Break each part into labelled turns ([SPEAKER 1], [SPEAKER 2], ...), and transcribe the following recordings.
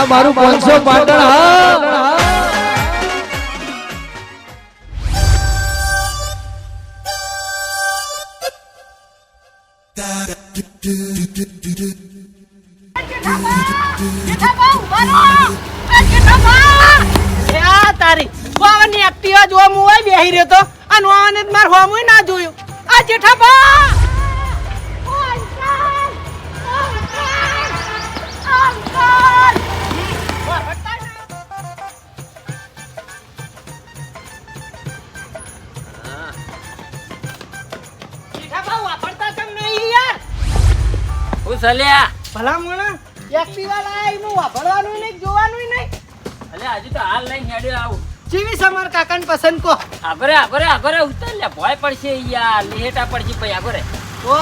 [SPEAKER 1] આ મારું પાંચસો પાટણ હા.
[SPEAKER 2] તારી. વાવાની એક્ટિવા જોવા હું હોય બેહી રહ્યો તો અને વાવાને માર હોમુય ના જોયું. આ જેઠાબા જેઠાબા
[SPEAKER 3] હું સલ્યા
[SPEAKER 2] ભલા મોણા એક્ટિવા લાય હું વાપરવાનું નહીં જોવાનું નહીં.
[SPEAKER 3] અલે હજુ તો હાલ લઈને હેડ્યો આવું.
[SPEAKER 2] જીવી સમર કાકાને પસંદ કો.
[SPEAKER 3] આભરે આભરે આભરે ઉતર લે ભોય પડશે યાર લેટા પડશે ભાઈ આભરે.
[SPEAKER 2] ઓ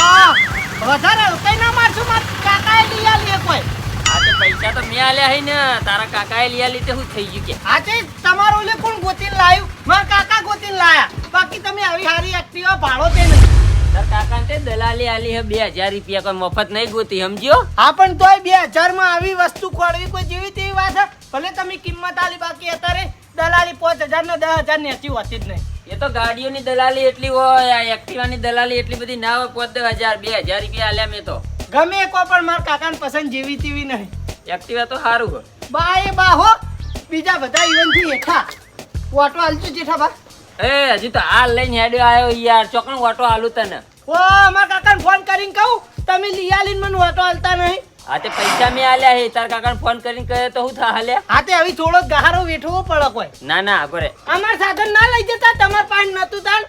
[SPEAKER 2] વધારે કઈ ના મારશું માર કાકાએ લઈ લે કોઈ
[SPEAKER 3] આ તે પૈસા તો મેં આલ્યા હે ને. તારા કાકાએ લીયા આલી તે શું થઈ ગયું કે?
[SPEAKER 2] આજે તમારો લે કોણ ગોતીને લાયું? મારા કાકા ગોતીને લાયા. બાકી તમે આવી હારી એક્ટિવા ભાડો તે નહીં.
[SPEAKER 3] કાકાને દલાલી આલી હે બે રૂપિયા કોઈ મફત નહીં ગોતી સમજ્યો?
[SPEAKER 2] હા પણ તોય બે માં આવી વસ્તુ ખોળવી કોઈ જેવી તેવી વાત છે ભલે તમે કિંમત આલી બાકી અત્યારે દલાલી પાંચ હજાર ને દસ હજાર નેચી હોતી જ નહીં.
[SPEAKER 3] એ તો ગાડીઓની દલાલી એટલી હોય આ એક્ટિવાની દલાલી એટલી બધી ના હોય પાંચ દસ હજાર બે હજાર રૂપિયા આલ્યા મેં તો.
[SPEAKER 2] ગમે કો પણ મારા કાકાને પસંદ જેવી તેવી નહીં.
[SPEAKER 3] એક્ટિવા તો સારું હોય.
[SPEAKER 2] બા એ બા હો બીજા બધા ઇવનથી હેઠા. ઓટો હાલજો જેઠા બા
[SPEAKER 3] એ હજી તો હાલ લઈને હેડ્યો આવ્યો યાર. ચોકણ વાટો આલું તને.
[SPEAKER 2] ઓ મારા કાકાને ફોન કરીને કહું તમે લઈ આલીને મને ઓટો હાલતા નહીં.
[SPEAKER 3] તે પૈસા મેં આલ્યા હે તાર કાકાને ફોન કરીને કહે તો હું થા હાલ્યા?
[SPEAKER 2] હા તે હવે થોડો ગહારો વેઠવો પડે કોઈ.
[SPEAKER 3] ના ના આભરે
[SPEAKER 2] અમાર સાધન ના લઈ જતા તમાર પાન નતું તાણ.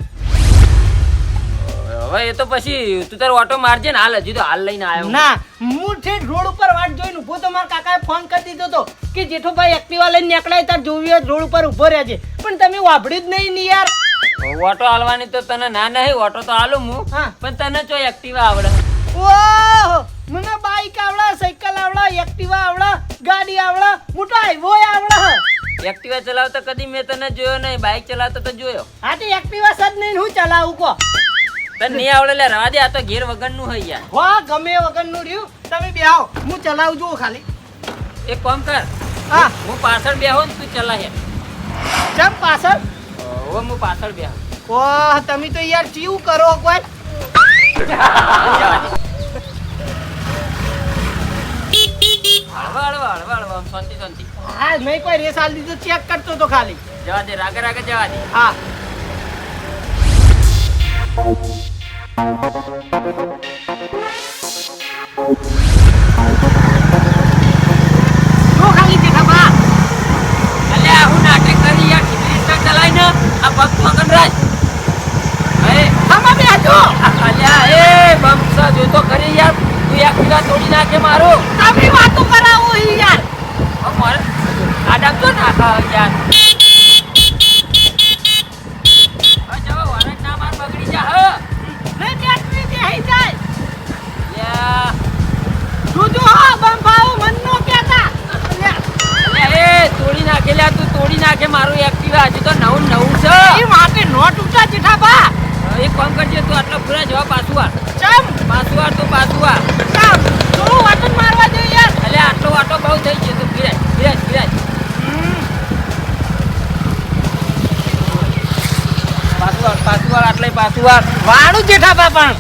[SPEAKER 3] હવે એ તો પછી તું તારો ઓટો મારજે ને હાલ હજી તો હાલ લઈને આવ્યો
[SPEAKER 2] ના હું છે રોડ ઉપર વાટ જોઈને ઊભો તો મારા કાકાએ ફોન કરી દીધો તો કે જેઠોભાઈ એક્ટિવા લઈને નીકળાય તાર જોવી હોય રોડ ઉપર ઊભો રહેજે. પણ તમે વાપર્યું જ નહીં ને યાર.
[SPEAKER 3] ઓટો હાલવાની તો તને ના નહીં ઓટો તો હાલું હું.
[SPEAKER 2] હા.
[SPEAKER 3] પણ તને જો એક્ટિવા આવડે?
[SPEAKER 2] ઓહો મને બાઈક આવડે સાયકલ આવડે એક્ટિવા આવડે ગાડી આવડે મોટો હાઈવો આવડે.
[SPEAKER 3] એક્ટિવા ચલાવતા કદી મેં તને જોયો નહીં બાઇક ચલાવતા તો જોયો.
[SPEAKER 2] હા તો એક્ટિવા સદ નહીં હું ચલાવું કો
[SPEAKER 3] તને નહીં આવડે લે રવા દે આ તો ઘેર વગરનું હોય યાર.
[SPEAKER 2] વાહ ગમે વગરનું રહ્યું. તમે બે આવો હું ચલાવું છું ખાલી.
[SPEAKER 3] એક કામ કર.
[SPEAKER 2] હા.
[SPEAKER 3] હું પાછળ બેહો ને તું ચલા હે
[SPEAKER 2] ચમ પાછળ?
[SPEAKER 3] ઓ હું પાછળ બેહો.
[SPEAKER 2] ઓહ તમે તો યાર ચીવ કરો કોઈ.
[SPEAKER 3] હળવા હળવા હળવા હળવા શાંતિ શાંતિ.
[SPEAKER 2] હા નહીં કોઈ રેસ આલી દીધો ચેક કરતો તો ખાલી.
[SPEAKER 3] જવા દે રાગે રાગે જવા દે.
[SPEAKER 2] હા.
[SPEAKER 3] નાટક કરી યાર તો તું એક પીલા તોડી નાખે મારો.
[SPEAKER 2] તમે વાતો કરાવો યાર.
[SPEAKER 3] વાર આટલે જેઠા વાર
[SPEAKER 2] પણ.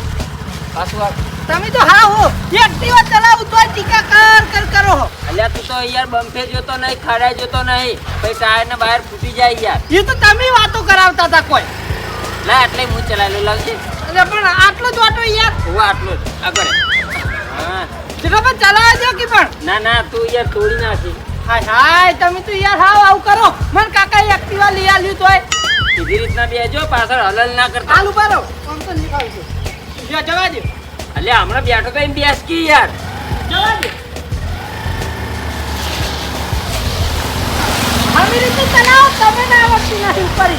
[SPEAKER 3] વાર
[SPEAKER 2] તમે તો હા હો. એક્ટિવા ચલાવું તો ટીકા કર કર કરો
[SPEAKER 3] અલ્યા તું તો યાર બમ્ફે જોતો નહીં ખડાઈ જોતો નહીં. પછી ટાયર ને બહાર ફૂટી જાય યાર.
[SPEAKER 2] એ તો તમે વાતો કરાવતા હતા કોઈ.
[SPEAKER 3] ના એટલે હું ચલાવેલું લાવજે.
[SPEAKER 2] એટલે પણ આટલો જ વાટો યાર.
[SPEAKER 3] હું આટલો જ. આગળ. હા.
[SPEAKER 2] ચલો પણ ચલાવે જો કે પણ.
[SPEAKER 3] ના ના તું યાર તોડી નાખી
[SPEAKER 2] હાય હાય તમે તો યાર હાવ આવું કરો. મન કાકા એક્ટિવા લઈ આલ્યું તોય.
[SPEAKER 3] સીધી રીતના બેજો પાછળ હલલ ના કરતા.
[SPEAKER 2] હાલ ઊભા રહો. આમ તો નીકળું છું. લ્યો, જવા દે
[SPEAKER 3] અલ્યા હમણાં બેઠો તો એમ બેસ કી યાર.
[SPEAKER 2] જવા દે આવી રીતે ચલાવો તમે ના આવડતી નથી ઉપર.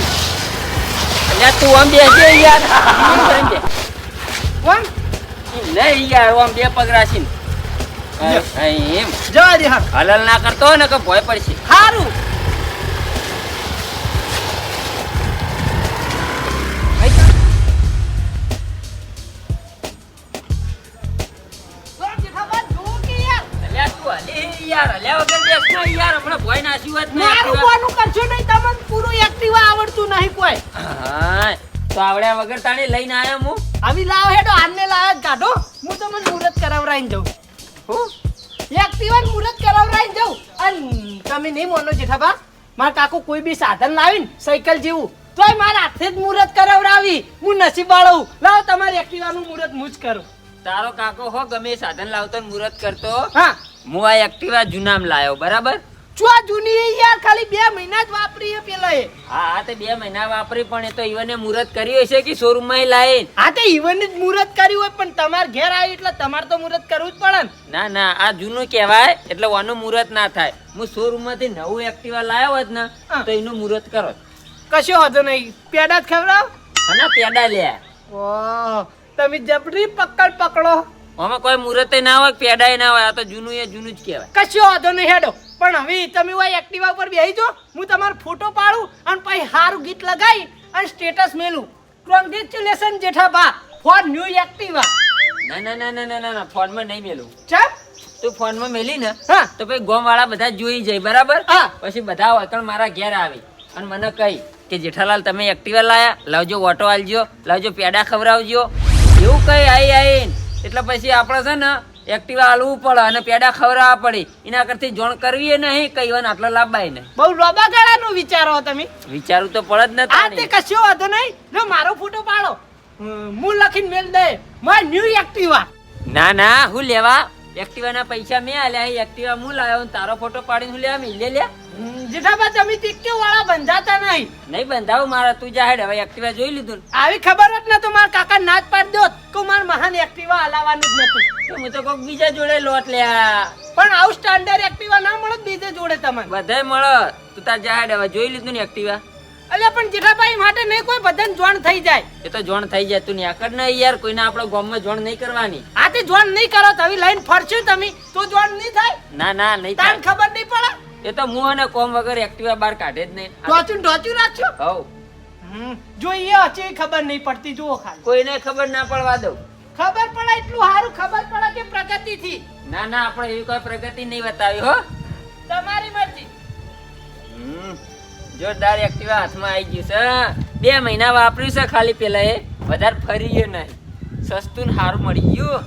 [SPEAKER 3] અલ્યા તું આમ બેસજે યાર.
[SPEAKER 2] કોણ?
[SPEAKER 3] નહીં યાર આમ બે પગ રાખીને. અહીં એમ.
[SPEAKER 2] જવા દે હા
[SPEAKER 3] હલલ ના કરતો ને કે ભોય પડશે.
[SPEAKER 2] સારું
[SPEAKER 3] યાર હલ્યા વગર બેસ નહીં યાર હમણાં ભોય નાસ્યું હોત ને
[SPEAKER 2] મારું કોનું કરજો નહીં તમને પૂરું એક્ટિવા આવડતું નહીં કોઈ.
[SPEAKER 3] હા તો આવડ્યા વગર તાણી લઈને આયા હું?
[SPEAKER 2] આવી લાવ હેડો આને લાવ કાઢો હું તમને મુહૂર્ત કરાવરાઈને જાઉં.
[SPEAKER 3] હું?
[SPEAKER 2] એક્ટિવા મુહૂર્ત કરાવરાઈને જાઉં. અને તમે નહીં મોનો જેઠાબા મારા કાકો કોઈ બી સાધન લાવીને સાયકલ જેવું. તોય મારા હાથે જ મુહૂર્ત કરાવરાવી. હું નસીબ વાળો. લાવ તમારી એક્ટિવાનું મુહૂર્ત હું જ કરું.
[SPEAKER 3] તારો કાકો હો ગમે સાધન લાવતો મુરત મુહૂર્ત કરતો.
[SPEAKER 2] હા.
[SPEAKER 3] હું આ એક્ટિવા જૂનામ લાયો બરાબર?
[SPEAKER 2] આ જૂની યાર ખાલી બે મહિના જ વાપરી હે પેલા એ
[SPEAKER 3] હા હા તે બે મહિના વાપરી પણ એ તો ઈવને મુરત કરી હશે કે શોરૂમમાં લાવીને
[SPEAKER 2] હા તે ઈવન જ મુરત કર્યું હોય પણ તમારે ઘેર આવી એટલે તમારે તો મુરત કરવું જ પડે ને.
[SPEAKER 3] ના ના આ જૂનું કહેવાય એટલે આનું મુરત ના થાય. હું શોરૂમમાંથી નવું એક્ટિવા લાયો હોત ને તો એનું મુહૂર્ત કરો.
[SPEAKER 2] કશો વાંધો નહીં. પેડા જ ખવડાવ.
[SPEAKER 3] અને પેડા લે.
[SPEAKER 2] ઓહ તમે જબરી પકડ પકડો.
[SPEAKER 3] આમાં કોઈ મુહૂર્ત ના હોય પેડાય ના હોય આ તો જૂનું એ જૂનું જ કહેવાય.
[SPEAKER 2] કશો વાંધો નહીં હેડો. પણ હવે તમે હોય એક્ટિવા ઉપર બેસી જો હું તમારો ફોટો પાડું અને પછી સારું ગીત લગાવી અને સ્ટેટસ મેલું. Congratulation Jethaba for new Activa
[SPEAKER 3] ના ના ના ના ના ના ફોનમાં નહીં મેલું.
[SPEAKER 2] ચપ
[SPEAKER 3] તું ફોનમાં મેલી ને
[SPEAKER 2] હા.
[SPEAKER 3] તો પછી ગોમ વાળા બધા જોઈ જાય બરાબર?
[SPEAKER 2] હા.
[SPEAKER 3] પછી બધા વતન મારા ઘેર આવે અને મને કહી કે જેઠાલાલ તમે એક્ટિવા લાયા? લાવજો ઓટો આલજો લાવજો પેડા ખવડાવજો. એવું કઈ આઈ આઈને એટલે પછી આપણે છે ને એક્ટિવા હાલવું પડે અને પેડા ખવડાવવા પડે. એના કરતી જોણ કરવી નહીં કઈ વાર આટલો લાંબાય નહીં.
[SPEAKER 2] બહુ લોબા ગાળાનું વિચારો તમે.
[SPEAKER 3] વિચારું તો પડે જ ને
[SPEAKER 2] આ તે કશો વાંધો નહીં. જો મારો ફોટો પાડો. હું લખીને મેલ દે. My new Activa.
[SPEAKER 3] ના ના હું લેવા. એક્ટિવા ના પૈસા મેં આલ્યા. એ એક્ટિવા હું લાવ્યો તારો ફોટો પાડીને હું લેવા મેં. લે લે.
[SPEAKER 2] જેઠાબા તમે ટીક્યો વાળા બંધાતા નહીં.
[SPEAKER 3] નહીં બંધાવ મારા તું જા હેડ હવે એક્ટિવા જોઈ લીધું
[SPEAKER 2] આવી ખબર જ તો મારા કાકા નાચ પાડ દો. કે માર મહાન એક્ટિવા હલાવવાનું જ નતું
[SPEAKER 3] તો હું તો કોક બીજા જોડે લોટ લ્યા
[SPEAKER 2] પણ આવું સ્ટાન્ડર્ડ એક્ટિવા ના મળે બીજે જોડે તમને.
[SPEAKER 3] બધાય મળે. તું તાર જા હેડ હવે જોઈ લીધું ને એક્ટિવા.
[SPEAKER 2] અલ્યા પણ જેઠાભાઈ માટે નહીં કોઈ બધાને જોણ થઈ જાય.
[SPEAKER 3] એ તો જોણ થઈ જાય તું ને નહીં ના યાર કોઈને આપણો ગામમાં જોણ નહીં કરવાની.
[SPEAKER 2] આ તે જોણ નહીં કરો તો હવે લઈને ફરશું તમે. તો જોણ નહીં થાય.
[SPEAKER 3] ના ના નહીં
[SPEAKER 2] તાન ખબર નહીં પડે.
[SPEAKER 3] એ તો મું અને કોમ વગર એક્ટિવા બહાર કાઢે જ નહીં.
[SPEAKER 2] ટોચું ટોચું રાખજો.
[SPEAKER 3] હવ.
[SPEAKER 2] જો એ હજી ખબર નહીં પડતી જુઓ ખાલી.
[SPEAKER 3] કોઈને ખબર ના પડવા દઉં.
[SPEAKER 2] ખબર પડે એટલું સારું ખબર પડે કે પ્રગતિથી.
[SPEAKER 3] ના ના આપણે એવી કોઈ પ્રગતિ નહીં બતાવી હો.
[SPEAKER 2] તમારી મરજી.
[SPEAKER 3] હમ. જોરદાર એક્ટિવા હાથમાં આવી ગયું છે બે મહિના વાપર્યું છે ખાલી પેલા એ. વધારે ફરી ગયું નહીં. સસ્તું ને સારું મળી ગયું.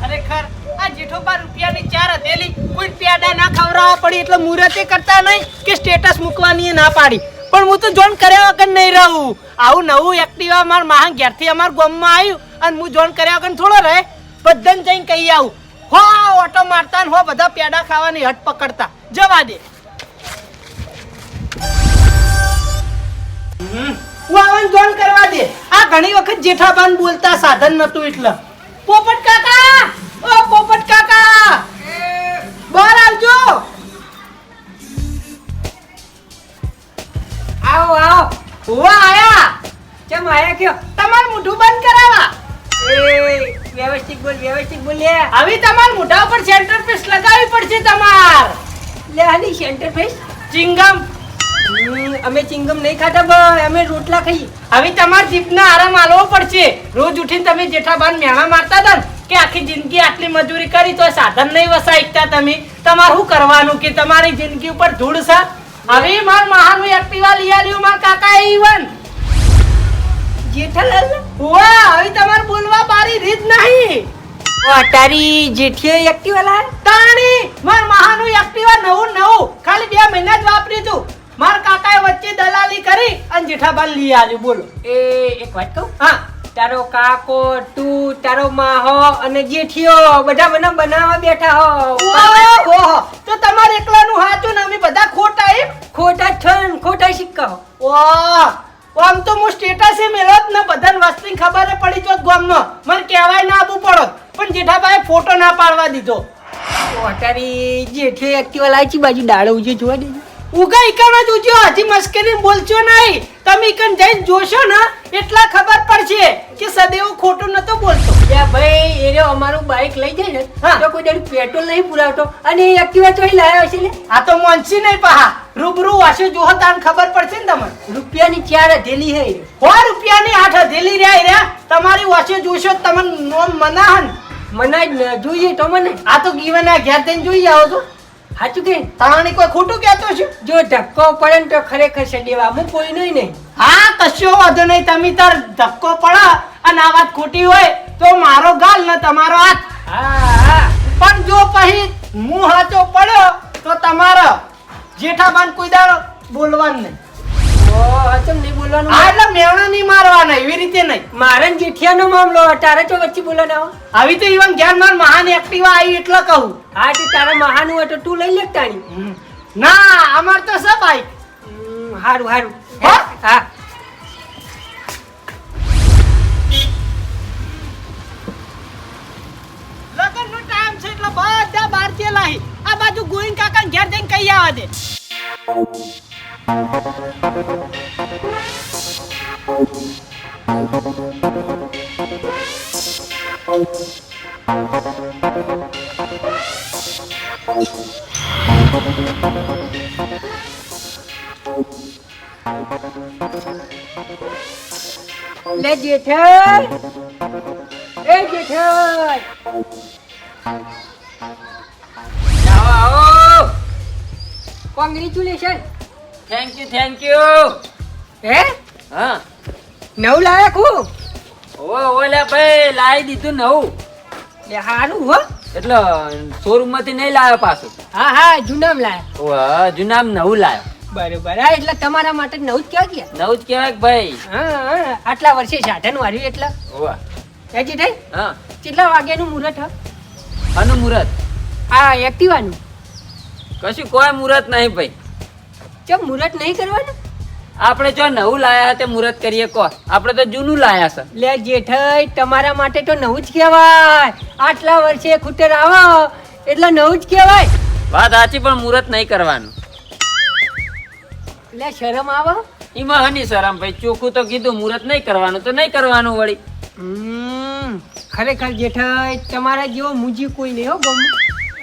[SPEAKER 2] ખરેખર આ જેઠોબા રૂપિયાની ચાર હથેલી કોઈ પેડા ના ખવરાવા પડી એટલે મુરતે કરતા નહીં કે સ્ટેટસ મૂકવાની ના પાડી. પણ હું તો જોન કર્યા વગર નહીં રહું. આવું નવું એક્ટિવા માર મહા ઘેરથી અમાર ગામમાં આવ્યું અને હું જોન કર્યા વગર થોડો રહે. બધાને જઈને કહી આવું. હો, ઓટો મારતા હો, બધા પેડા ખાવાની હટ પકડતા. જવા દે. હું આવન જોન કરવા દે. આ ઘણી વખત જેઠાબાન બોલતા સાધન નતું એટલે. પોપટ કાકા! પોપટ કાકા! બહાર આવજો!
[SPEAKER 4] આવો આવો.
[SPEAKER 2] હોવા આયા.
[SPEAKER 4] કેમ આયા કયો?
[SPEAKER 2] તમાર મોઢું બંધ કરાવા.
[SPEAKER 4] એ વ્યવસ્થિત બોલ વ્યવસ્થિત બોલ લે.
[SPEAKER 2] હવે તમાર મોઢા ઉપર સેન્ટર પીસ લગાવી પડશે તમાર.
[SPEAKER 4] લે આની સેન્ટર ફેસ
[SPEAKER 2] ચિંગમ.
[SPEAKER 4] અમે ચિંગમ નહીં ખાતા ભાઈ અમે રોટલા ખાઈએ.
[SPEAKER 2] હવે તમાર જીભને આરામ આલવો પડશે. રોજ ઉઠીને તમે જેઠાબાન મેણા મારતા હતા ને કે આખી જિંદગી આટલી મજૂરી કરી તો સાધન નહીં વસાઈ શકતા તમે? તમારે શું કરવાનું કે તમારી જિંદગી ઉપર ધૂળ છે? હવે માર મહાનું એક્ટિવા લઈ આવ્યું માર કાકા ઈવન.
[SPEAKER 4] જેઠાલાલ
[SPEAKER 2] વાહ હવે તમારે બોલવા બારી રીત નહીં.
[SPEAKER 4] તારી જેઠીએ એક્ટિવા લાય
[SPEAKER 2] તાણી માર મહાનું એક્ટિવા નવું નવું. ખાલી બે મહિના જ વાપરી તું. માર કાકાએ વચ્ચે દલાલી કરી અને જેઠાબાલ લઈ આવ્યું. બોલો.
[SPEAKER 4] એ એક વાત કહું?
[SPEAKER 2] હા.
[SPEAKER 4] તારો કાકો તું તારો માહો અને જેઠિયો બધા મને બનાવવા બેઠા હો.
[SPEAKER 2] ઓહો તો તમારે એકલાનું હાચું ને અમે બધા ખોટા એમ?
[SPEAKER 4] ખોટા છન ખોટા સિક્કા હો.
[SPEAKER 2] આમ તો હું સ્ટેટસ એ મેળો જ ને બધાને વસ્તી ખબર પડી જોત ગામમાં. મને કહેવાય ના આપવું પડત પણ જેઠાભાઈ ફોટો ના પાડવા દીધો.
[SPEAKER 4] ઓ તારી જેઠીએ એક્ટિવા લાય બાજુ ડાળો ઉજે જોવા દેજો.
[SPEAKER 2] ઉગા ઈકણ જ ઉજ્યો. હજી મસ્કરી બોલચો નહીં. તમે કન જઈને જોશો ને એટલા ખબર પડશે કે સદેવ ખોટું નતો બોલતો.
[SPEAKER 4] ત્યાં ભાઈ એ રહ્યો અમારું બાઇક લઈ જાય ને તો કોઈ દાડું પેટ્રોલ નહીં પુરાવતો. અને એ એક્ટિવા ચોઈ લાવ્યો છે લે
[SPEAKER 2] આ તો મોનસી નહીં પહા. રૂબરૂ વાસે જો તાન ખબર પડશે ને તમને.
[SPEAKER 4] રૂપિયાની ચાર ધેલી હે
[SPEAKER 2] હો રૂપિયાની આઠ હથેલી રહ્યા રે રહ્યા. તમારી વાસે જોશો તમને નોમ મનાહન
[SPEAKER 4] મને જ ન જોઈએ તો મને.
[SPEAKER 2] આ તો ગીવાના ઘેર થઈને જોઈ આવો છો.
[SPEAKER 4] સાચું કે?
[SPEAKER 2] તાણી કોઈ ખોટું કહેતો છું?
[SPEAKER 4] જો ધક્કો પડે ને તો ખરેખર સદેવા હું કોઈ નહીં નહીં
[SPEAKER 2] હા કશો વાંધો નહીં. તમે તાર ધક્કો પડે અને આ વાત ખોટી હોય તો મારો ગાલ ને તમારો હાથ.
[SPEAKER 4] હા હા.
[SPEAKER 2] પણ જો પછી હું હાચો પડ્યો તો તમારો જેઠાબાન કોઈ દાડો બોલવાનું નહીં. એટલે મેણો નહીં મારવાના એવી રીતે નહીં.
[SPEAKER 4] મારે ને જેઠિયાનો મામલો તારે તો વચ્ચે બોલવાનો
[SPEAKER 2] આવી તો ઈવન જ્ઞાન માર મહાન એક્ટિવા આવી એટલે કહું.
[SPEAKER 4] હા તે તારા મહાન હોય તો તું લઈ લે તારી
[SPEAKER 2] ના અમાર તો સબ બાઈક
[SPEAKER 4] હારું હારું.
[SPEAKER 2] હા?
[SPEAKER 4] હા.
[SPEAKER 2] ટાઈમ છે એટલે બધા બહાર ચેલા હી આ બાજુ ગોવિંદ કાકા ઘેર જઈને કહી આવવા દે.
[SPEAKER 4] લે જેઠાઈ એ જેઠાઈ
[SPEAKER 3] આવો આવો
[SPEAKER 4] congratulation
[SPEAKER 3] thank you thank you
[SPEAKER 4] હે?
[SPEAKER 3] હા.
[SPEAKER 4] નવ લાયક હું
[SPEAKER 3] ઓવે ઓવે લે ભાઈ લાવી દીધું નવું.
[SPEAKER 4] લે હારું હો.
[SPEAKER 3] એટલે શોરૂમમાંથી નહીં લાવ્યો પાછું.
[SPEAKER 4] હા હા જૂનામ લાવ્યા.
[SPEAKER 3] ઓ જુનામ નવું લાવ્યો.
[SPEAKER 4] બરોબર હા એટલે તમારા માટે નવું જ કહેવા ગયા
[SPEAKER 3] નવું જ કહેવાય કે ભાઈ.
[SPEAKER 4] હા આટલા વર્ષે સાધન વાર્યું એટલે.
[SPEAKER 3] ઓહ
[SPEAKER 4] હે જેઠાઈ
[SPEAKER 3] હા.
[SPEAKER 4] કેટલા વાગ્યાનું મુહૂર્ત હા?
[SPEAKER 3] આનું મુહૂર્ત?
[SPEAKER 4] આ એક્ટિવાનું.
[SPEAKER 3] કશું કોઈ મુહૂર્ત નહીં ભાઈ.
[SPEAKER 4] ચમ મુહૂર્ત નહીં કરવાનું?
[SPEAKER 3] આપણે જો નવું લાયા તે મુહૂર્ત કરીએ કો. આપણે તો જૂનું લાયા છે.
[SPEAKER 4] લે જેઠાઈ તમારા માટે તો નવું જ કહેવાય. આટલા વર્ષે ખૂટર આવો એટલે નવું જ કહેવાય.
[SPEAKER 3] વાત સાચી પણ મુહૂર્ત નહીં કરવાનું.
[SPEAKER 4] લે શરમ આવો.
[SPEAKER 3] એમાં હની શરમ ભાઈ? ચોખ્ખું તો કીધું મુહૂર્ત નહીં કરવાનું તો નહીં કરવાનું વળી.
[SPEAKER 4] હમ, ખરેખર જેઠાઈ તમારા જેવો મુજી કોઈ નહીં હો ગમ.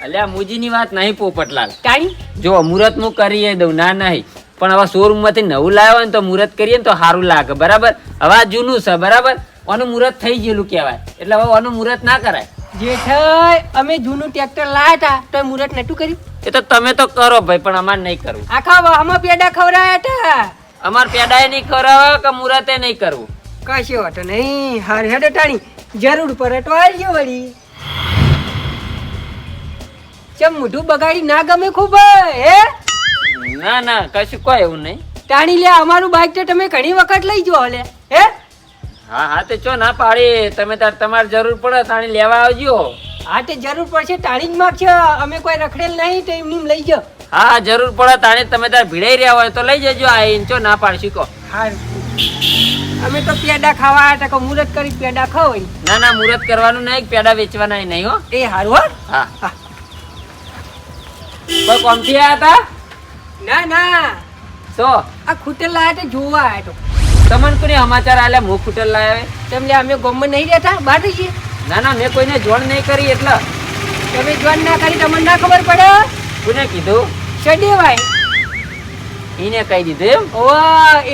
[SPEAKER 3] અલ્યા મુજીની વાત નહીં પોપટલાલ
[SPEAKER 4] કાઈ?
[SPEAKER 3] જો મુહૂર્ત હું કરીએ દઉં. ના નહીં. પણ હવે શોરૂમમાંથી નવું લાવ્યો ને તો મુહૂર્ત કરીએ ને તો સારું લાગે. બરાબર? હવે આ જૂનું છે બરાબર? આનું મુહૂર્ત થઈ ગયેલું કહેવાય. એટલે હવે આનું મુહૂર્ત ના કરાય.
[SPEAKER 4] જેઠાઈ અમે જૂનું ટ્રેક્ટર લાયા હતા તો મુહૂર્ત નતું કર્યું?
[SPEAKER 3] એ તો તમે તો કરો ભાઈ પણ અમારે નહીં કરવું.
[SPEAKER 4] આખા અમે પેડા ખવડાયા હતા.
[SPEAKER 3] અમાર પેડાય નહીં કરાવે કે મુહૂર્તે નહીં કરવું?
[SPEAKER 4] કશો વાત નહીં. હાર હેડો ટાણી. જરૂર પડે તો આવજો વળી. ચમ મોઢું બગાડી ના ગમે ખૂબ હે?
[SPEAKER 3] ના ના કશું કોઈ એવું નહીં.
[SPEAKER 4] ટાણી લે અમારું બાઈક તો તમે ઘણી વખત લઈ જો હલે હે?
[SPEAKER 3] હા હા તે ચો ના પાડી. તમે તાર તમારે જરૂર પડે તાણી લેવા આવજો.
[SPEAKER 4] હા તે જરૂર પડશે ટાણી જ માગશે અમે કોઈ રખડેલ નહીં તો એમની લઈ જાઓ.
[SPEAKER 3] હા જરૂર પડે તાણી તમે તાર ભીડાઈ રહ્યા હોય તો લઈ જજો આ ઇંચો ના પાડશી કો
[SPEAKER 4] હા અમે તો પેડા ખાવા આવ્યા હતા મુરત કરી પેડા ખાવ
[SPEAKER 3] ના ના મુરત કરવાનું નહીં પેડા વેચવાના નહીં હો.
[SPEAKER 4] એ હારું હો.
[SPEAKER 3] હા.
[SPEAKER 4] હા.
[SPEAKER 3] કોમથી આયા હતા?
[SPEAKER 4] ના ના.
[SPEAKER 3] તો
[SPEAKER 4] આ ખૂટેલ લાયા તો જોવા તો.
[SPEAKER 3] તમને કોને સમાચાર આલ્યા મુખ ફૂટેલ લાવે
[SPEAKER 4] તેમ લે અમે ગોમમાં નહીં રહેતા બહાર
[SPEAKER 3] ના ના મેં કોઈને જોણ નહીં કરી એટલે.
[SPEAKER 4] તમે જોન ના કરી તમને ના ખબર પડે?
[SPEAKER 3] કોને કીધું?
[SPEAKER 4] સડેવાય
[SPEAKER 3] એને કહી દીધું એમ?
[SPEAKER 4] ઓ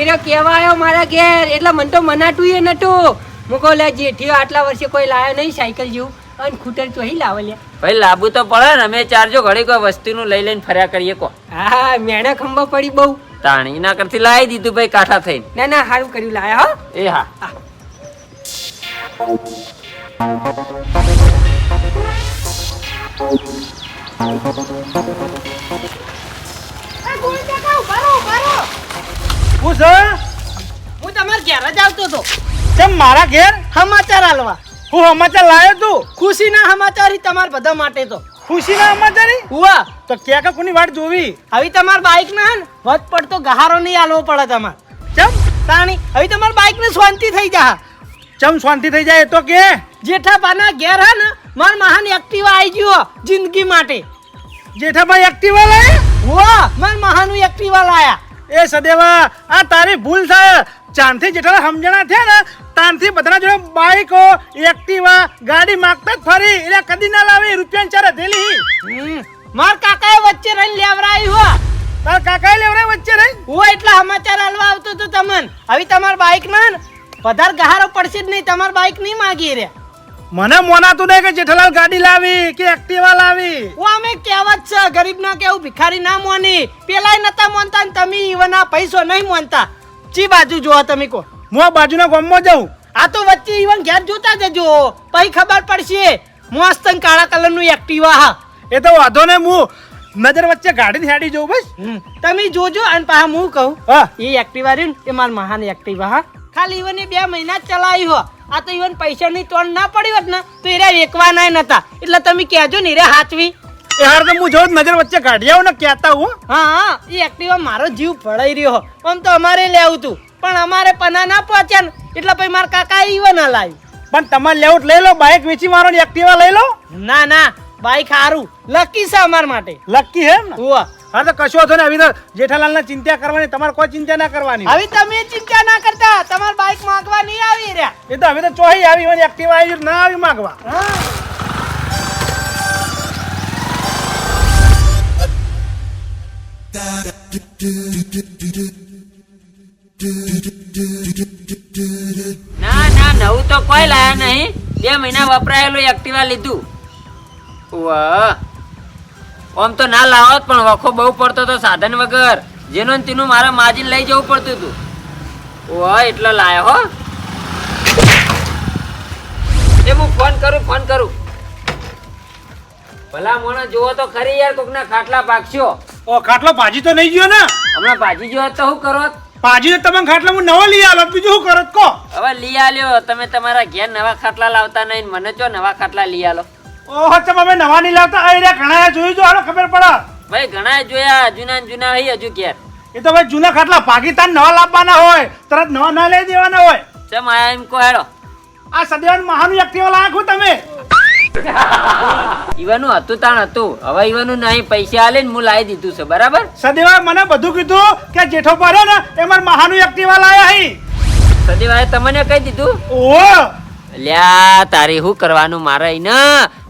[SPEAKER 4] એને આવ્યો મારા ઘેર એટલે મને તો મનાટું એ નતું. મૂકો લે જેઠીઓ આટલા વર્ષે કોઈ લાયો નહીં સાયકલ જેવું. અને ખૂટર ચોહી લાવે લે.
[SPEAKER 3] ભાઈ લાવવું તો પડે ને અમે ચાર જો ઘડી કોઈ વસ્તુનું લઈ લઈને ફર્યા કરીએ કો
[SPEAKER 4] હા મેણા ખંભા પડી બહુ.
[SPEAKER 3] તાણી એના કરતી લાવી દીધું ભાઈ કાઠા થઈ
[SPEAKER 4] ના ના સારું કર્યું લાયા હો.
[SPEAKER 3] એ હા.
[SPEAKER 2] હું. છે? હું તમારા ઘેર જ આવતો હતો.
[SPEAKER 1] મારા ઘેર?
[SPEAKER 2] સમાચાર આલવા.
[SPEAKER 1] હું સમાચાર લાયો તું?
[SPEAKER 2] ખુશીના સમાચાર ઈ તમારા બધા માટે તો.
[SPEAKER 1] ખુશીના સમાચારી?
[SPEAKER 2] હુઆ
[SPEAKER 1] તો ક્યાં કા કોની વાટ જોવી?
[SPEAKER 2] હવે તમાર બાઈક ના વધ પડતો ગહારો નહીં આલવો પડે તમારે.
[SPEAKER 1] ચમ?
[SPEAKER 2] તાણી હવે તમાર બાઈક ને શાંતિ થઈ જા.
[SPEAKER 1] ચમ શાંતિ થઈ જાય એ તો કે?
[SPEAKER 2] જેઠા પાના ઘેર હે ને માર મહાન એક્ટિવા આવી ગયો જિંદગી માટે.
[SPEAKER 1] જેઠાભાઈ એક્ટિવા લાય?
[SPEAKER 2] હુઆ માર મહાન એક્ટિવા લાયા.
[SPEAKER 1] એ સદેવા આ તારી ભૂલ થાય. ચાંદથી જેઠાલા સમજણા થયા ને તાનથી બધાના જોડે બાઈકો એક્ટિવા ગાડી માગતા જ ફરી. એટલે કદી ના લાવે રૂપિયા ચાર
[SPEAKER 2] દેલી માર કાકાએ વચ્ચે રહીને લેવરાઈ હો.
[SPEAKER 1] તાર કાકાએ લેવરાઈ વચ્ચે રહી
[SPEAKER 2] હું એટલા સમાચાર આલવા આવતો તો તમને. હવે તમાર બાઈક ને વધારે ગહારો પડશે જ નહીં તમાર બાઈક નહીં માગી રહ્યા
[SPEAKER 1] મને મોનાતું નહીં કે જેઠાલાલ ગાડી લાવી કે એક્ટિવા લાવી.
[SPEAKER 2] ઓ અમે કહેવત છે ગરીબ ના કેવું ભિખારી ના મોની. પેલાય નતા મોનતા ને તમે ઈવન પૈસો નહીં મોનતા. ચી બાજુ જોવા તમે કો.
[SPEAKER 1] હું બાજુના ગામમાં જાઉં.
[SPEAKER 2] આ તો વચ્ચે ઈવન ઘેર જોતા જજો. પછી ખબર પડશે મસ્ત કાળા કલરનું એક્ટિવા હા.
[SPEAKER 1] એ તો વાંધો ને હું નજર વચ્ચે ગાડી હેડી જોઉં બસ.
[SPEAKER 2] તમે જોજો અને પાછા હું કહું. એ એક્ટિવા રહ્યું ને એ માર મહાન એક્ટિવા હા. ખાલી ઈવન બે મહિના જ ચલાવી હો. આ તો ઈવન પૈસાની તોડ ના પડી હોત ને તો એરા વેકવાના નતા. એટલે તમે કહેજો ને એરા હાચવી
[SPEAKER 1] યાર તો હું જોઉં નજર વચ્ચે કાઢી આવું ને કહેતા હું
[SPEAKER 2] હા. હા એ એક્ટિવા મારો જીવ ફળાઈ રહ્યો આમ તો અમારે લેવું તું પણ અમારે પના ના પહોંચ્યા ને એટલે પછી મારા કાકા ઈવન ના લાવી
[SPEAKER 1] પણ તમારે લેવું લઈ લો બાઇક વેચી મારો ને એક્ટિવા લઈ લો.
[SPEAKER 2] ના ના બાઈક સારું લકી છે અમાર માટે.
[SPEAKER 1] લકી હે ને. હા તો કશો હતો ને આવી તો જેઠાલાલ ચિંતા કરવાની તમારે કોઈ ચિંતા ના કરવાની.
[SPEAKER 2] હવે તમે ચિંતા ના કરતા. તમાર બાઈક માંગવા નહીં આવી રહ્યા.
[SPEAKER 1] એ તો હવે તો ચોહી આવી હોય એક્ટિવા આવી ના આવી માંગવા.
[SPEAKER 3] ના ના નવું તો કોઈ લાયા નહીં. બે મહિના વપરાયેલું એક્ટિવા લીધું. વાહ આમ તો ના લાવત પણ વખો બહુ પડતો તો સાધન વગર. જેનો તેનું મારા માજી લઈ જવું પડતું હતું. ઓહ એટલો લાયો હો. એ હું ફોન કરું ફોન કરું. ભલા મોણો જુઓ તો ખરી યાર કોકના ખાટલા પાકશો.
[SPEAKER 1] ઓ ખાટલો ભાજી તો નહીં ગયો ને?
[SPEAKER 3] હમણાં ભાજી જો તો શું કરો
[SPEAKER 1] ભાજી તો તમે ખાટલો હું નવો લઈ આલો બીજું શું કરો કો
[SPEAKER 3] હવે લઈ આલ્યો તમે તમારા ઘેર નવા ખાટલા લાવતા નહીં મને જો નવા ખાટલા લઈ આલો?
[SPEAKER 1] ઓહો તમે અમે નવા નહીં લાવતા? આ એરિયા ઘણા જોયું જો હાલો ખબર પડે.
[SPEAKER 3] ભાઈ ઘણા જોયા જૂના જૂના હઈ હજુ ઘેર
[SPEAKER 1] એ તો ભાઈ જૂના ખાટલા પાકિસ્તાન નવા લાવવાના હોય તરત નવા ના લઈ દેવાના હોય.
[SPEAKER 3] ચમ આયા એમ કહો હેડો.
[SPEAKER 1] આ સદેવન મહાન વ્યક્તિ વાળા આખું તમે.
[SPEAKER 3] ઈવાનું હતું તાણ હતું. હવે ઈવાનું નહીં પૈસા આલે ને હું લાવી દીધું છે બરાબર?
[SPEAKER 1] સદેવા મને બધું કીધું કે જેઠો પડે ને એ મારા મહાન વ્યક્તિ વાળા લાયા હી.
[SPEAKER 3] સદીભાઈ તમને કહી દીધું?
[SPEAKER 1] ઓહો
[SPEAKER 3] લ્યા તારે શું કરવાનું? મારે એને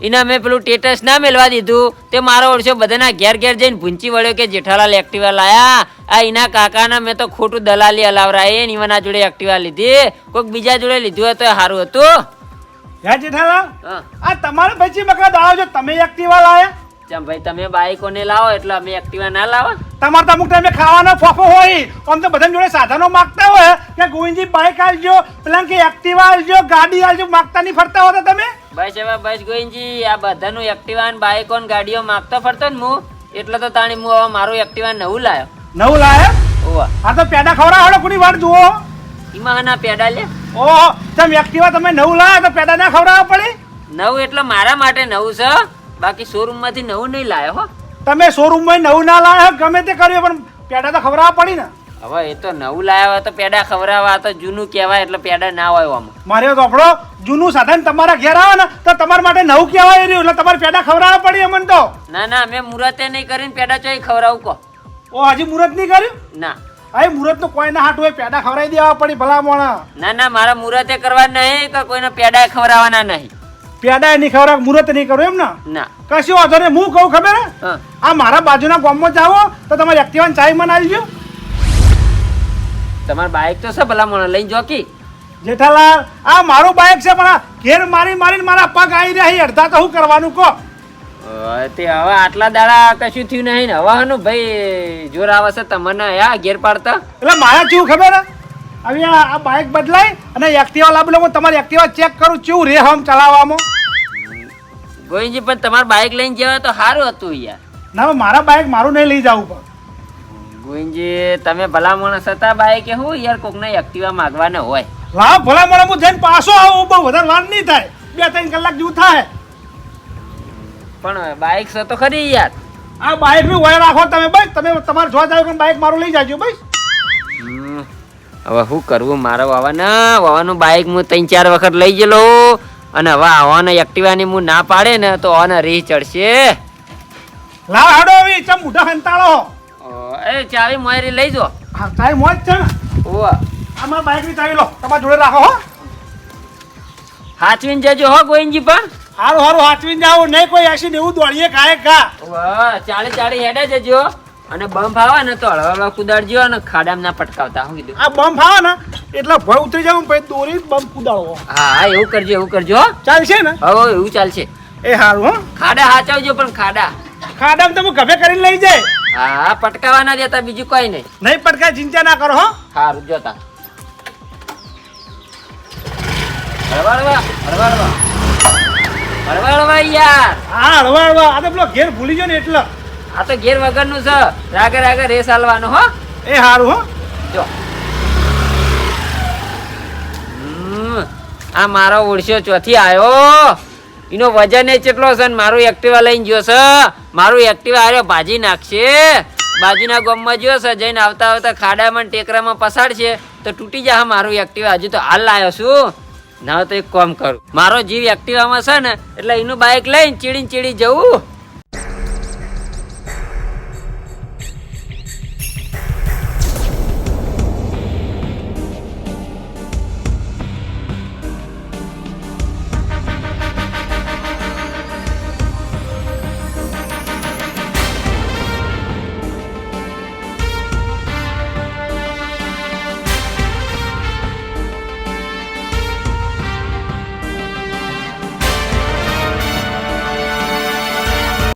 [SPEAKER 3] એને મેં પેલું ટેટસ ના મેળવા દીધું. તે મારો વર્ષો બધાના ઘેર ઘેર જઈને ભૂંચી વળ્યો કે જેઠાલાલ એક્ટિવા લાયા. આ એના કાકાના મેં તો ખોટું દલાલી હલાવરાય ને ઈવના જોડે એક્ટિવા લીધી. કોઈક બીજા જોડે લીધું હોય તો સારું હતું.
[SPEAKER 1] યા જેઠાલાલ આ તમારે પછી બકા દાવો જો તમે એક્ટિવા લાયા?
[SPEAKER 3] ચમ ભાઈ તમે બાઈકોને લાવો એટલે અમે એક્ટિવા ના લાવો?
[SPEAKER 1] તમારે તો અમુક ટાઈમે ખાવાનો ફોફો હોય. આમ તો બધા જોડે સાધનો માગતા હોય કે ગોવિંદજી બાઈક આલજો પેલા કે એક્ટિવા આલજો ગાડી આલજો માગતા નહીં ફરતા હોતા તમે?
[SPEAKER 3] બસ હવે બસ ગોવિંદજી આ બધાનું એક્ટિવા ને બાઈકો ને ગાડીઓ માગતો ફરતો ને હું એટલે તો તાણી હું હવે મારું એક્ટિવા નવું લાયો.
[SPEAKER 1] નવું લાયો?
[SPEAKER 3] ઓવા
[SPEAKER 1] આ તો પેડા ખવડાવડો કુડી વાર જુઓ?
[SPEAKER 3] ઈમાં ના પેડા લે?
[SPEAKER 1] ઓહો તમે એક્ટિવા તમે નવું લાયા તો પેડા ના ખવડાવવા પડે?
[SPEAKER 3] નવું એટલે મારા માટે નવું છે. બાકી શોરૂમમાંથી નવું નહીં લાયો હો.
[SPEAKER 1] તમે શોરૂમમાં નવું ના લાયા ગમે તે કર્યું પણ પેડા તો ખવડાવવા પડી ને.
[SPEAKER 3] હવે એ તો નવું લાયા હોય તો પેડા ખવડાવવા તો જૂનું કહેવાય એટલે પેડા ના હોય આમાં.
[SPEAKER 1] મારે તો આપણો જૂનું સાધન તમારા ઘેર આવે ને તો તમારા માટે નવું કહેવાય રહ્યું એટલે તમારે પેડા ખવડાવવા પડી અમને તો.
[SPEAKER 3] ના ના મેં મુરતે નહીં કરીને પેડા ચોઈ ખવડાવું કહો.
[SPEAKER 1] ઓ હજી મુરત નહીં કર્યું?
[SPEAKER 3] ના.
[SPEAKER 1] હવે મુરતનું કોઈ ના હાટ હોય પેડા ખવડાવી દેવા પડી ભલા મોણા
[SPEAKER 3] ના ના મારા મુરતે કરવા નહીં કે કોઈને પેડા ખવડાવવાના નહીં.
[SPEAKER 1] પેડા નહીં ખવડાવ મુહૂર્ત નહીં કરું એમ ને?
[SPEAKER 3] ના.
[SPEAKER 1] કશું વાંધો નહીં હું કહું ખબર હે? આ મારા બાજુના ગામમાં જાઓ તો તમારે એક્ટિવાન ચાય મને આલજો
[SPEAKER 3] તમારે બાઈક તો છે ભલા મને લઈને જોકી
[SPEAKER 1] જેઠાલાલ આ મારું બાઇક છે પણ ઘેર મારી મારીને મારા પગ આવી રહ્યા. અડધા તો હું કરવાનું કહો.
[SPEAKER 3] તે હવે આટલા દાડા કશું થયું નહીં ને. હવે ભાઈ જોર આવે છે તમને યા ઘેર પાડતા.
[SPEAKER 1] એટલે મારા કેવું ખબર હે? હવે આ બાઇક બદલાય અને એક્ટિવા લાવી લઉં તમારી એક્ટિવા ચેક કરું ચેવું રે હમ ચલાવવામાં?
[SPEAKER 3] ગોવિંદજી પણ તમારે બાઈક લઈને જવા તો સારું હતું યાર.
[SPEAKER 1] ના મારા બાઇક મારું નહીં લઈ જવું પણ.
[SPEAKER 3] ગોવિંદજી તમે ભલા માણસ હતા કે હું યાર કોકને એક્ટિવા માગવાના હોય.
[SPEAKER 1] લા ભલા માણસ હું જઈને પાછો આવું બહુ વધારે વાર નહીં થાય. બે ત્રણ કલાક જેવું થાય.
[SPEAKER 3] પણ બાઇક છે તો ખરી યાર.
[SPEAKER 1] આ બાઇક બી વય રાખો તમે બસ. તમે તમારે જોવા જાવ બાઇક મારું લઈ જાજો બસ.
[SPEAKER 3] હમ, હવે શું કરવું? મારો વાવાના વાવાનું બાઈક હું ત્રણ ચાર વખત લઈ ગયેલો. અને હવે આવવાના એક્ટિવાની હું ના પાડે ને તો આને રીહ ચડશે.
[SPEAKER 1] લાવ હાડો આવી ચમ મોઢા હંતાળો
[SPEAKER 3] એ ચાવી મારી લઈ જો.
[SPEAKER 1] હા ચાય મોજ છે ને.
[SPEAKER 3] ઓવા.
[SPEAKER 1] આ બાઇકની ચાવી લો. તમારા જોડે રાખો હો.
[SPEAKER 3] હાચવીન જજો હો ગોવિંદજી પણ.
[SPEAKER 1] હારું હારું હાચવીન જાવ નહીં કોઈ એસી દેવું દોડીએ કાંઈ કા.
[SPEAKER 3] ચાલે ચાલી હેડે જજો. અને બમ્પ આવે ને તો હળવા કુદાડજો અને ખાડામાં ના પટકાવતા હું કીધું.
[SPEAKER 1] આ બમ ફાવે ને એટલે ભય ઉતરી જાવ પછી દોરી બમ કુદાડવો
[SPEAKER 3] હા હા એવું કરજો એવું કરજો
[SPEAKER 1] ચાલશે ને?
[SPEAKER 3] હવે એવું ચાલશે.
[SPEAKER 1] એ હારું હો.
[SPEAKER 3] ખાડા હાચવજો પણ ખાડા.
[SPEAKER 1] ખાડામાં તમે ગભે કરીને લઈ જાય.
[SPEAKER 3] હા પટકાવા ના દેતા બીજું કઈ નહીં.
[SPEAKER 1] નહીં પટકા ચિંતા ના કરો હો.
[SPEAKER 3] હારું જોતા હળવા હળવા હળવા હળવા. હળવા હળવા યાર.
[SPEAKER 1] હા હળવા હળવા. આ તો પેલો ઘેર ભૂલી ગયો ને એટલે.
[SPEAKER 3] આ તો ઘેર વગરનું છે. રાગે રાગે રેસ હાલવાનો હો.
[SPEAKER 1] એ સારું હો.
[SPEAKER 3] જો. આ મારો ઓળશો ચોથી આવ્યો એનો વજન એ કેટલો છે ને મારું એક્ટિવા લઈને ગયો છે. મારું એક્ટિવા આર્યો ભાજી નાખશે. બાજુના ગામમાં ગયો છે જઈને આવતા આવતા ખાડામાં ટેકરામાં પસાડશે. તો તૂટી જાય મારું એક્ટિવા. હજુ તો હાલ લાવ્યો છું. ના તો એક કામ કરું. મારો જીવ એક્ટિવામાં છે ને એટલે એનું બાઇક લઈને ચીડીને ચીડી જવું.